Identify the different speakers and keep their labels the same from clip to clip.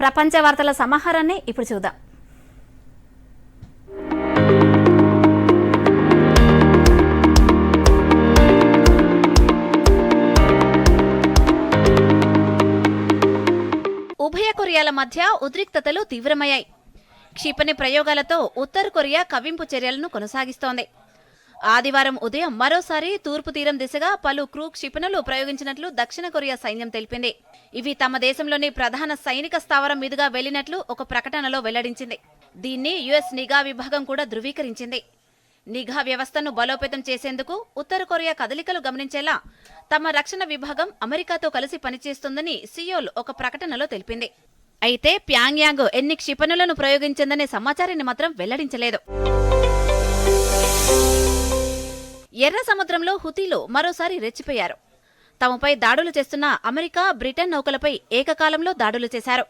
Speaker 1: ప్రపంచ వార్తల సమాహారాన్ని ఇప్పుడు చూద్దాం.
Speaker 2: ఉభయ కొరియాల మధ్య ఉద్రిక్తతలు తీవ్రమయ్యాయి. క్షిపణి ప్రయోగాలతో ఉత్తర కొరియా కవింపు చర్యలను కొనసాగిస్తోంది. ఆదివారం ఉదయం మరోసారి తూర్పు తీరం దిశగా పలు క్రూ క్షిపణులు ప్రయోగించినట్లు దక్షిణ కొరియా సైన్యం తెలిపింది. ఇవి తమ దేశంలోని ప్రధాన సైనిక స్థావరం మీదుగా వెళ్ళినట్లు ఒక ప్రకటనలో వెల్లడించింది. దీన్ని యుఎస్ నిఘా విభాగం కూడా ధృవీకరించింది. నిఘా వ్యవస్థను బలోపేతం చేసేందుకు ఉత్తర కొరియా కదలికలు గమనించేలా తమ రక్షణ విభాగం అమెరికాతో కలిసి పనిచేస్తుందని సియోల్ ఒక ప్రకటనలో తెలిపింది. అయితే ప్యాంగ్యాంగ్ ఎన్ని క్షిపణులను ప్రయోగించిందనే సమాచారాన్ని మాత్రం వెల్లడించలేదు. ఎర్ర సముద్రంలో హుతీలు మరోసారి రెచ్చిపోయారు. తమపై దాడులు చేస్తున్న అమెరికా బ్రిటన్ నౌకలపై ఏకకాలంలో దాడులు చేశారు.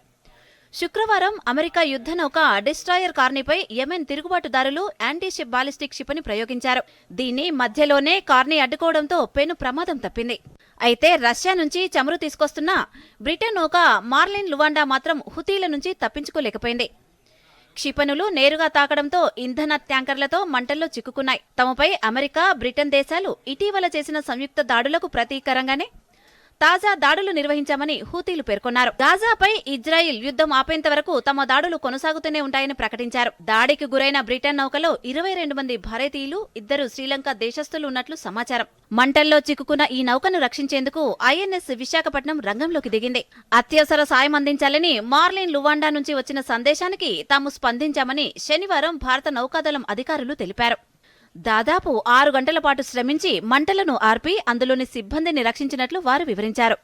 Speaker 2: శుక్రవారం అమెరికా యుద్ధ నౌక డిస్ట్రాయర్ కార్నీపై యెమెన్ తిరుగుబాటుదారులు యాంటీషిప్ బాలిస్టిక్ క్షిపణి ప్రయోగించారు. దీన్ని మధ్యలోనే కార్నీ అడ్డుకోవడంతో పెను ప్రమాదం తప్పింది. అయితే రష్యా నుంచి చమురు తీసుకొస్తున్న బ్రిటన్ నౌక మార్లిన్ లువాండా మాత్రం హుతీల నుంచి తప్పించుకోలేకపోయింది. క్షిపణులు నేరుగా తాకడంతో ఇంధన ట్యాంకర్లతో మంటల్లో చిక్కుకున్నాయి. తమపై అమెరికా బ్రిటన్ దేశాలు ఇటీవల చేసిన సంయుక్త దాడులకు ప్రతీకారంగానే తాజా దాడులు నిర్వహించామని హూతీలు పేర్కొన్నారు. గాజాపై ఇజ్రాయిల్ యుద్ధం ఆపేంత వరకు తమ దాడులు కొనసాగుతూనే ఉంటాయని ప్రకటించారు. దాడికి గురైన బ్రిటన్ నౌకలో ఇరవై రెండు మంది భారతీయులు ఇద్దరు శ్రీలంక దేశస్థులు ఉన్నట్లు సమాచారం. మంటల్లో చిక్కుకున్న ఈ నౌకను రక్షించేందుకు ఐఎన్ఎస్ విశాఖపట్నం రంగంలోకి దిగింది. అత్యవసర సాయం అందించాలని మార్లిన్ లువాండా నుంచి వచ్చిన సందేశానికి తాము స్పందించామని శనివారం భారత నౌకాదళం అధికారులు తెలిపారు. దాదాపు ఆరు గంటల పాటు శ్రమించి మంటలను ఆర్పి అందులోని సిబ్బందిని రక్షించినట్లు వారు వివరించారు.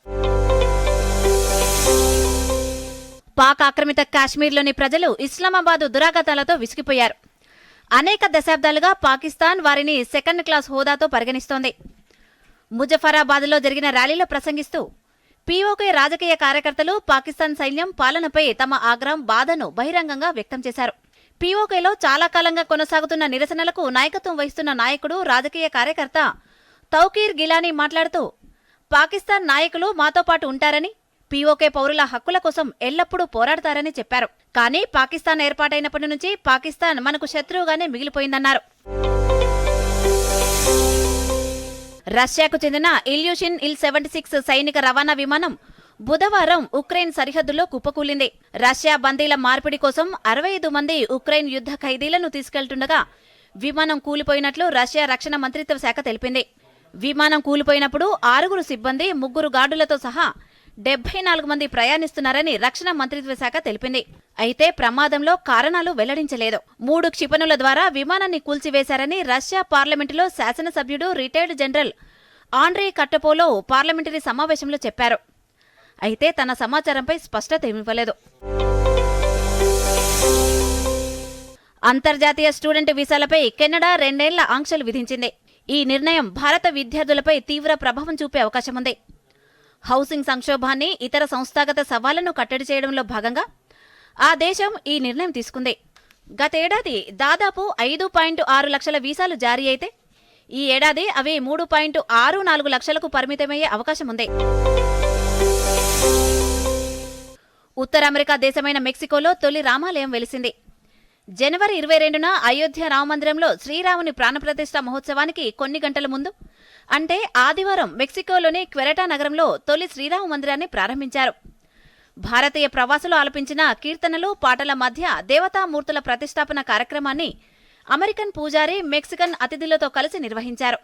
Speaker 2: పాక్ ఆక్రమిత కాశ్మీర్లోని ప్రజలు ఇస్లామాబాద్ దురాగతాలతో విసిగిపోయారు. అనేక దశాబ్దాలుగా పాకిస్తాన్ వారిని సెకండ్ క్లాస్ హోదాతో పరిగణిస్తోంది. ముజఫరాబాద్లో జరిగిన ర్యాలీలో ప్రసంగిస్తూ పీఓకే రాజకీయ కార్యకర్తలు పాకిస్తాన్ సైన్యం పాలనపై తమ ఆగ్రహం బాధను బహిరంగంగా వ్యక్తం చేశారు. పీఓకేలో చాలా కాలంగా కొనసాగుతున్న నిరసనలకు నాయకత్వం వహిస్తున్న నాయకుడు రాజకీయ కార్యకర్త తౌకీర్ గిలానీ మాట్లాడుతూ పాకిస్తాన్ నాయకులు మాతో పాటు ఉంటారని పీఓకే పౌరుల హక్కుల కోసం ఎల్లప్పుడూ పోరాడతారని చెప్పారు. కానీ పాకిస్తాన్ ఏర్పాటైనప్పటి నుంచి పాకిస్తాన్ మనకు శత్రువుగానే మిగిలిపోయిందన్నారు. రష్యాకు చెందిన ఇల్యూషిన్ ఇల్ సెవెంటీ సిక్స్ సైనిక రవాణా విమానం బుధవారం ఉక్రెయిన్ సరిహద్దులో కుప్పకూలింది. రష్యా బందీల మార్పిడి కోసం అరవై ఐదు మంది ఉక్రెయిన్ యుద్ధ ఖైదీలను తీసుకెళ్తుండగా విమానం కూలిపోయినట్లు రష్యా రక్షణ మంత్రిత్వ శాఖ తెలిపింది. విమానం కూలిపోయినప్పుడు ఆరుగురు సిబ్బంది ముగ్గురు గార్డులతో సహా డెబ్బై నాలుగు మంది ప్రయాణిస్తున్నారని రక్షణ మంత్రిత్వ శాఖ తెలిపింది. అయితే ప్రమాదంలో కారణాలు వెల్లడించలేదు. మూడు క్షిపణుల ద్వారా విమానాన్ని కూల్చివేశారని రష్యా పార్లమెంటులో శాసనసభ్యుడు retired general Andrey Kartapolov parliamentary సమావేశంలో చెప్పారు. అయితే తన సమాచారంపై స్పష్టత ఇవ్వలేదు అంతర్జాతీయ స్టూడెంట్ వీసాలపై కెనడా రెండేళ్ళ ఆంక్షలు విధించింది. ఈ నిర్ణయం భారత విద్యార్థులపై తీవ్ర ప్రభావం చూపే అవకాశం ఉంది హౌసింగ్ సంక్షోభాన్ని ఇతర సంస్థాగత సవాళ్ళను కట్టడి చేయడంలో భాగంగా ఆ దేశం ఈ నిర్ణయం తీసుకుంది. గతేడాది దాదాపు ఐదు పాయింట్ ఆరు లక్షల వీసాలు జారీ అయితే ఈ ఏడాది అవి మూడు పాయింట్ ఆరు నాలుగు లక్షలకు పరిమితమయ్యే అవకాశం ఉంది ఉత్తర అమెరికా దేశమైన మెక్సికోలో తొలి రామాలయం వెలిసింది. జనవరి ఇరవై రెండున అయోధ్య రామమందిరంలో శ్రీరాముని ప్రాణప్రతిష్ఠ మహోత్సవానికి కొన్ని గంటల ముందు అంటే ఆదివారం మెక్సికోలోని క్వెరటా నగరంలో తొలి శ్రీరామ మందిరాన్ని ప్రారంభించారు. భారతీయ ప్రవాసులు ఆలపించిన కీర్తనలు పాటల మధ్య దేవతామూర్తుల ప్రతిష్టాపన కార్యక్రమాన్ని అమెరికన్ పూజారి మెక్సికన్ అతిథులతో కలిసి నిర్వహించారు.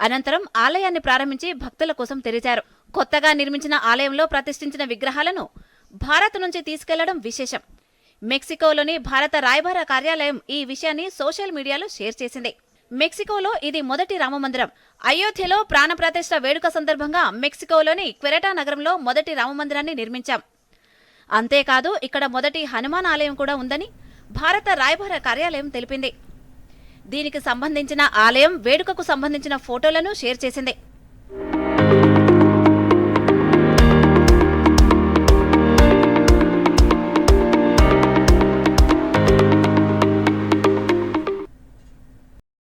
Speaker 2: అనంతరం ఆలయాన్ని ప్రారంభించి భక్తుల కోసం తెరిచారు. కొత్తగా నిర్మించిన ఆలయంలో ప్రతిష్ఠించిన విగ్రహాలను భారత్ నుంచి తీసుకెళ్ళడం విశేషం. మెక్సికోలోని భారత రాయబార కార్యాలయం ఈ విషయాన్ని సోషల్ మీడియాలో షేర్ చేసింది. మెక్సికోలో ఇది మొదటి రామమందిరం. అయోధ్యలో ప్రాణప్రతిష్ఠ వేడుక సందర్భంగా మెక్సికోలోని క్వెరటా నగరంలో మొదటి రామమందిరాన్ని నిర్మించాం. అంతేకాదు ఇక్కడ మొదటి హనుమాన్ ఆలయం కూడా ఉందని భారత రాయబార కార్యాలయం తెలిపింది. దీనికి సంబంధించిన ఆలయం వేడుకకు సంబంధించిన ఫోటోలను షేర్ చేసింది.